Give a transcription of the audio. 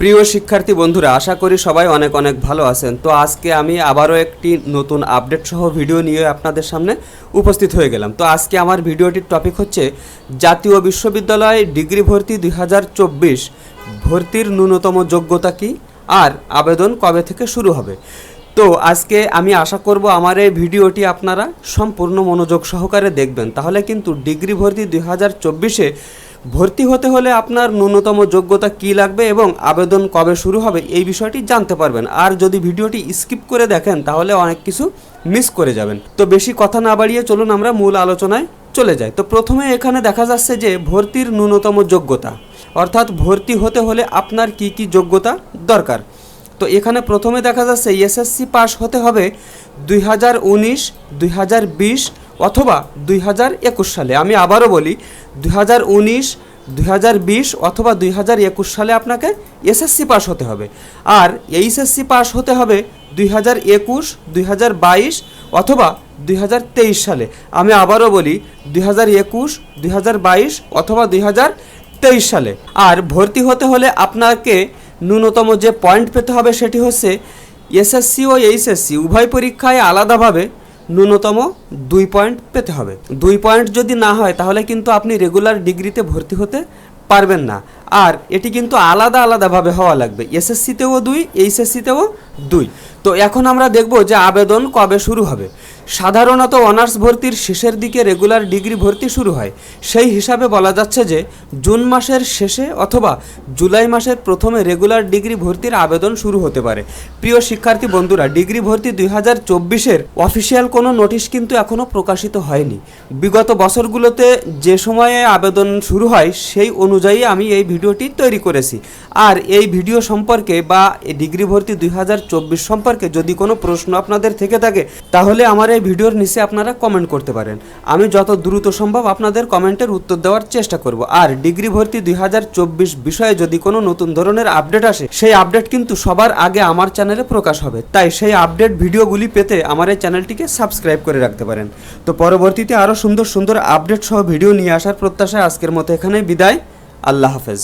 প্রিয় শিক্ষার্থী বন্ধুরা, আশা করি সবাই অনেক অনেক ভালো আছেন। তো আজকে আমি আবারও একটি নতুন আপডেট সহ ভিডিও নিয়ে আপনাদের সামনে উপস্থিত হয়ে গেলাম। তো আজকে আমার ভিডিওটির টপিক হচ্ছে জাতীয় বিশ্ববিদ্যালয় ডিগ্রি ভর্তি দুই হাজার চব্বিশ ভর্তির ন্যূনতম যোগ্যতা কি আর আবেদন কবে থেকে শুরু হবে? তো আজকে আমি আশা করব আমার এই ভিডিওটি আপনারা সম্পূর্ণ মনোযোগ সহকারে দেখবেন। তাহলে কিন্তু ডিগ্রি ভর্তি দুই হাজার চব্বিশে ভর্তি হতে হলে আপনার ন্যূনতম যোগ্যতা কী লাগবে এবং আবেদন কবে শুরু হবে এই বিষয়টি জানতে পারবেন। আর যদি ভিডিওটি স্কিপ করে দেখেন, তাহলে অনেক কিছু মিস করে যাবেন। তো বেশি কথা না বাড়িয়ে চলুন আমরা মূল আলোচনায় চলে যাই। তো প্রথমে এখানে দেখা যাচ্ছে যে ভর্তির ন্যূনতম যোগ্যতা, অর্থাৎ ভর্তি হতে হলে আপনার কি কি যোগ্যতা দরকার। তো এখানে প্রথমে দেখা যাচ্ছে, এসএসসি পাস হতে হবে দুই হাজার উনিশ, দুই হাজার বিশ অথবা দুই হাজার একুশ সালে আমি আবারও বলি দুই হাজার উনিশ দুই অথবা দুই হাজার একুশ সালে আপনাকে এসএসসি পাস হতে হবে আর এইচএসসি পাস হতে হবে দুই হাজার একুশ দুই হাজার বাইশ অথবা দুই হাজার তেইশ সালে আমি আবারও বলি দুই হাজার একুশ দুই হাজার বাইশ অথবা দুই হাজার তেইশ সালে আর ভর্তি হতে হলে আপনাকে ন্যূনতম যে পয়েন্ট পেতে হবে সেটি হচ্ছে এসএসসি ও এইচএসসি উভয় পরীক্ষায় আলাদাভাবে ন্যূনতম দুই পয়েন্ট পেতে হবে। দুই পয়েন্ট যদি না হয়, তাহলে কিন্তু আপনি রেগুলার ডিগ্রিতে ভর্তি হতে পারবেন না। আর এটি কিন্তু আলাদা আলাদাভাবে হওয়া লাগবে। এসএসসিতেও দুই, এইচএসসিতেও দুই। তো এখন আমরা দেখব যে আবেদন কবে শুরু হবে। সাধারণত অনার্স ভর্তির শেষের দিকে রেগুলার ডিগ্রি ভর্তি শুরু হয়। সেই হিসাবে বলা যাচ্ছে যে জুন মাসের শেষে অথবা জুলাই মাসের প্রথমে রেগুলার ডিগ্রি ভর্তির আবেদন শুরু হতে পারে। প্রিয় শিক্ষার্থী বন্ধুরা, ডিগ্রি ভর্তি দুই হাজার চব্বিশের অফিসিয়াল কোনো নোটিশ কিন্তু এখনও প্রকাশিত হয়নি। বিগত বছরগুলোতে যে সময়ে আবেদন শুরু হয়, সেই অনুযায়ী আমি এই ভিডিওটি তৈরি করেছি। আর এই ভিডিও সম্পর্কে বা ডিগ্রি ভর্তি দুই হাজার চব্বিশ সম্পর্কে যদি কোনো প্রশ্ন আপনাদের থেকে থাকে, তাহলে আমার এই ভিডিওর নিচে আপনারা কমেন্ট করতে পারেন। আমি যত দ্রুত সম্ভব আপনাদের কমেন্টের উত্তর দেওয়ার চেষ্টা করব। আর ডিগ্রি ভর্তি দুই হাজার চব্বিশ বিষয়ে যদি কোনো নতুন ধরনের আপডেট আসে, সেই আপডেট কিন্তু সবার আগে আমার চ্যানেলে প্রকাশ হবে। তাই সেই আপডেট ভিডিওগুলি পেতে আমার এই চ্যানেলটিকে সাবস্ক্রাইব করে রাখতে পারেন। তো পরবর্তীতে আরও সুন্দর সুন্দর আপডেট সহ ভিডিও নিয়ে আসার প্রত্যাশায় আজকের মতো এখানে বিদায়। আল্লাহ হাফেজ।